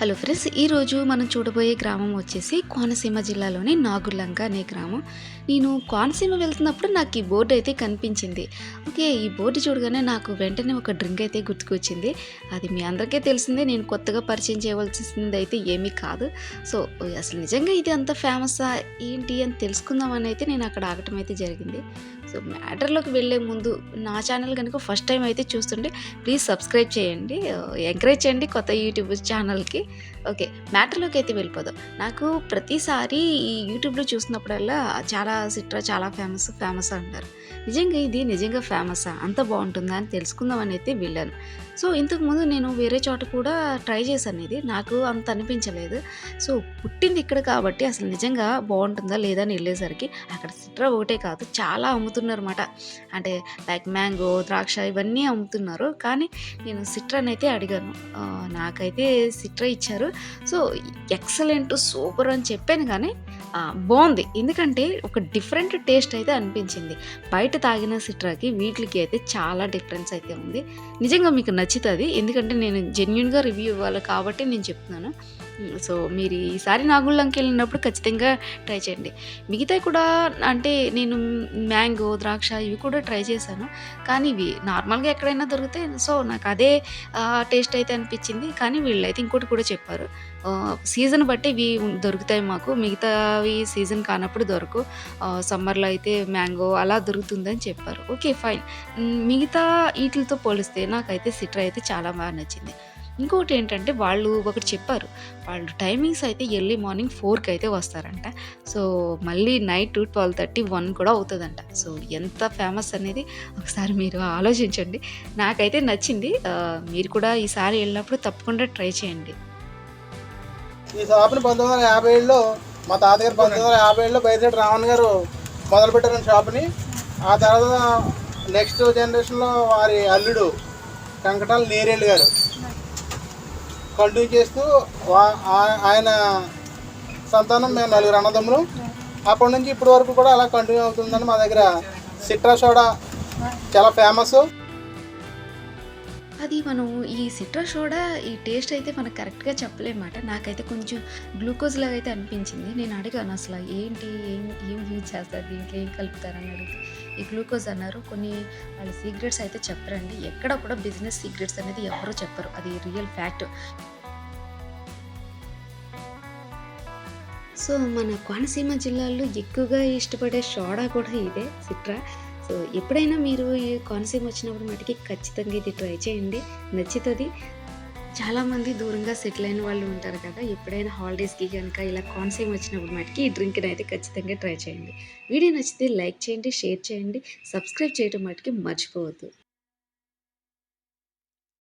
Hello friends ఈరోజు మనం చూడబోయే గ్రామం వచ్చేసి కోనసీమ జిల్లాలోని నాగుర్లంక అనే గ్రామం. నేను కోనసీమ వెళ్తున్నప్పుడు నాకు ఈ బోర్డు అయితే కనిపించింది. ఓకే ఈ బోర్డు చూడగానే నాకు వెంటనే ఒక డ్రింక్ అయితే గుర్తుకొచ్చింది. అది మీ అందరికీ తెలిసిందే నేను కొత్తగా పరిచయం చేయవలసింది అయితే ఏమీ కాదు. సో అసలు నిజంగా ఇది అంత ఫేమసా ఏంటి అని తెలుసుకుందామని అయితే నేను అక్కడ ఆగటం అయితే జరిగింది. సో మ్యాటర్లోకి వెళ్ళే ముందు నా ఛానల్ కనుక ఫస్ట్ టైం అయితే చూస్తుంటే ప్లీజ్ సబ్స్క్రైబ్ చేయండి ఎంకరేజ్ చేయండి కొత్త యూట్యూబ్ ఛానల్కి. ఓకే మ్యాటర్లోకి అయితే వెళ్ళిపోదాం. నాకు ప్రతిసారి ఈ యూట్యూబ్లో చూసినప్పుడల్లా చాలా సిట్రా చాలా ఫేమస్ ఫేమస్ అంటారు. నిజంగా ఇది నిజంగా ఫేమసా? అంత బాగుంటుందా అని తెలుసుకుందామని అయితే వెళ్ళాను. సో ఇంతకుముందు నేను వేరే చోట కూడా ట్రై చేశాను ఇది. నాకు అంత అనిపించలేదు. సో పుట్టింది ఇక్కడ కాబట్టి అసలు నిజంగా బాగుంటుందా లేదా అని వెళ్ళేసరికి అక్కడ సిట్రా ఒకటే కాదు చాలా అమ్ముతుంది అమ్ముతున్నారు అనమాట అంటే లైక్ మ్యాంగో ద్రాక్ష ఇవన్నీ అమ్ముతున్నారు. కానీ నేను సిట్రాని అయితే అడిగాను. నాకైతే సిట్రా ఇచ్చారు. సో ఎక్సలెంట్ సూపర్ అని చెప్పాను. కానీ బాగుంది. ఎందుకంటే ఒక డిఫరెంట్ టేస్ట్ అయితే అనిపించింది. బయట తాగిన సిట్రాకి వీటికి అయితే చాలా డిఫరెన్స్ అయితే ఉంది. నిజంగా మీకు నచ్చుతుంది. ఎందుకంటే నేను జెన్యున్గా రివ్యూ ఇవ్వాలి కాబట్టి నేను చెప్తున్నాను. సో మీరు ఈసారి నాగుళ్ళంకి వెళ్ళినప్పుడు ఖచ్చితంగా ట్రై చేయండి. మిగతా కూడా అంటే నేను మ్యాంగో ద్రాక్ష ఇవి కూడా ట్రై చేశాను. కానీ ఇవి నార్మల్గా ఎక్కడైనా దొరుకుతాయి సో నాకు అదే టేస్ట్ అయితే అనిపించింది. కానీ వీళ్ళైతే ఇంకోటి కూడా చెప్పారు. సీజన్ బట్టి ఇవి దొరుకుతాయి మాకు. మిగతా అవి సీజన్ కానప్పుడు దొరకవు సమ్మర్లో అయితే మ్యాంగో అలా దొరుకుతుందని చెప్పారు. Okay fine. మిగతా వీటితో పోలిస్తే నాకైతే సిట్రా అయితే చాలా బాగా నచ్చింది. ఇంకొకటి ఏంటంటే వాళ్ళు ఒకటి చెప్పారు వాళ్ళు టైమింగ్స్ అయితే ఎర్లీ మార్నింగ్ ఫోర్కి అయితే వస్తారంట. సో మళ్ళీ నైట్ ట్వెల్వ్ థర్టీ వన్ కూడా అవుతుందంట. సో ఎంత ఫేమస్ అనేది ఒకసారి మీరు ఆలోచించండి. నాకైతే నచ్చింది. మీరు కూడా ఈసారి వెళ్ళినప్పుడు తప్పకుండా ట్రై చేయండి. ఈ షాప్ని పంతొమ్మిది వందల యాభై ఏడులో మా తాతగారు పంతొమ్మిది వందల యాభై ఏడులో బైరెడ్డి రావణ్ గారు మొదలుపెట్టారు షాప్ని. ఆ తర్వాత నెక్స్ట్ జనరేషన్లో వారి అల్లుడు కంకటాల నేరేళ్ళు గారు. కంటిన్యూ చేస్తూ వా- ఆయన సంతానం మేము నలుగురు అన్నదమ్ములు. అప్పటి నుంచి ఇప్పటి వరకు కూడా అలా కంటిన్యూ అవుతుందని మా దగ్గర సిట్రా సోడా చాలా ఫేమస్. అది మనం ఈ సిట్రా సోడా ఈ టేస్ట్ అయితే మనకు కరెక్ట్గా చెప్పలేమాట నాకైతే కొంచెం గ్లూకోజ్ లాగా అయితే అనిపించింది. నేను అడిగాను అసలు ఏంటి ఏం ఏం యూజ్ చేస్తారు దీంట్లో ఏం కలుపుతారని అడిగితే ఈ గ్లూకోజ్ అన్నారు. కొన్ని వాళ్ళ సీక్రెట్స్ అయితే చెప్పరండి. ఎక్కడ కూడా బిజినెస్ సీక్రెట్స్ అనేది ఎవరో చెప్పరు. అది రియల్ ఫ్యాక్ట్. సో మన కోనసీమ జిల్లాలో ఎక్కువగా ఇష్టపడే సోడా కూడా ఇదే సిట్రా. సో ఎప్పుడైనా మీరు ఈ కోనసీమ వచ్చినప్పుడు మటుకి ఖచ్చితంగా ఇది ట్రై చేయండి. నచ్చుతుంది. చాలామంది దూరంగా సెటిల్ అయిన వాళ్ళు ఉంటారు కదా ఎప్పుడైనా హాలిడేస్కి కనుక ఇలా కోనసీమ వచ్చినప్పుడు మటుకి ఈ డ్రింక్ని అయితే ఖచ్చితంగా ట్రై చేయండి. వీడియో నచ్చితే లైక్ చేయండి షేర్ చేయండి. సబ్స్క్రైబ్ చేయడం మటుకి మర్చిపోవద్దు.